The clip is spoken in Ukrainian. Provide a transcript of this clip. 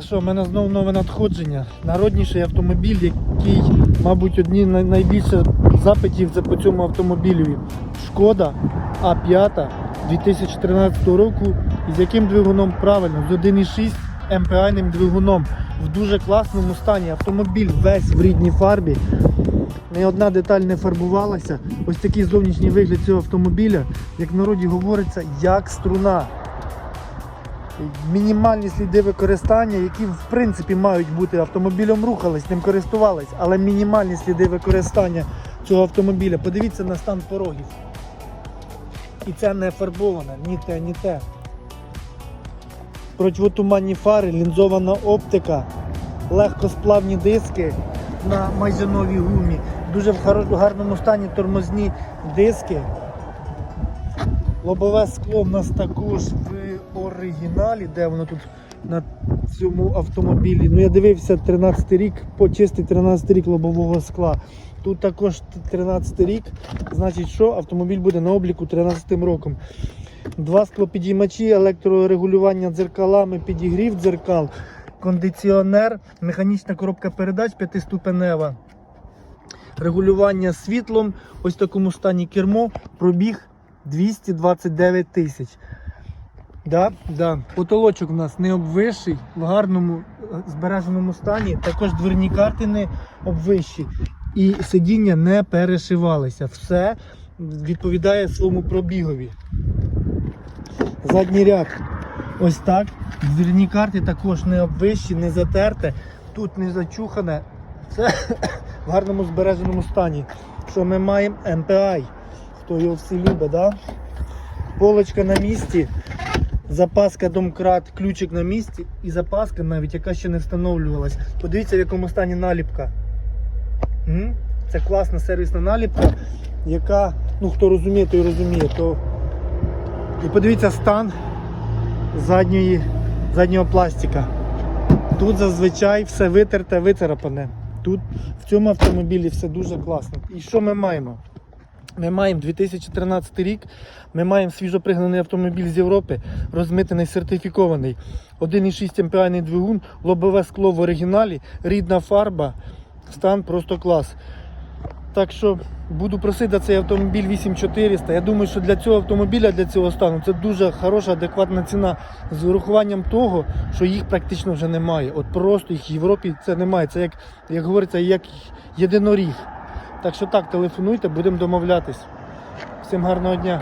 Що, в мене знову нове надходження. Народніший автомобіль, який, мабуть, одні най- найбільше запитів по цьому автомобілю. Шкода А5 2013 року. З яким двигуном правильно? З 1,6 МПА-ним двигуном. В дуже класному стані. Автомобіль весь в рідній фарбі. Ні одна деталь не фарбувалася. Ось такий зовнішній вигляд цього автомобіля, як в народі говориться, як струна мінімальні сліди використання, які в принципі мають бути автомобілем рухались, ним користувались, але мінімальні сліди використання цього автомобіля. Подивіться на стан порогів. І це не фарбоване, ні те, ні те. Противотуманні фари, лінзована оптика, легкосплавні диски на майже новій гумі. Дуже в гарному стані тормозні диски. Лобове скло в нас також в оригіналі, де воно тут на цьому автомобілі. Ну я дивився 13 рік, по чистий 13 рік лобового скла. Тут також 13 рік, значить, що автомобіль буде на обліку 13 роком. Два склопідіймачі, електрорегулювання дзеркалами, підігрів дзеркал, кондиціонер, механічна коробка передач п'ятиступенева, регулювання світлом, ось в такому стані кермо, пробіг 229 тисяч. Да, да. Потолочок у нас не обвищий, в гарному е, збереженому стані. Також дверні карти не обвищі. І сидіння не перешивалися. Все відповідає своєму пробігові. Задній ряд. Ось так. Дверні карти також не обвищі, не затерте. Тут не зачухане. Все в гарному збереженому стані. Що ми маємо MPI. Хто його всі любить, да? Полочка на місці, запаска домкрат, ключик на місці і запаска навіть, яка ще не встановлювалась. Подивіться, в якому стані наліпка. Це класна сервісна наліпка, яка, ну хто розуміє, той розуміє. То... І подивіться стан задньої, заднього пластика. Тут зазвичай все витерте, вицарапане. Тут в цьому автомобілі все дуже класно. І що ми маємо? Ми маємо 2013 рік, ми маємо свіжопригнаний автомобіль з Європи, розмитений, сертифікований. 1,6 МПА двигун, лобове скло в оригіналі, рідна фарба, стан просто клас. Так що буду просити цей автомобіль 8400. Я думаю, що для цього автомобіля, для цього стану, це дуже хороша, адекватна ціна з урахуванням того, що їх практично вже немає. От просто їх в Європі це немає. Це як, як говориться, як єдиноріг. Так що так, телефонуйте, будемо домовлятись. Всім гарного дня.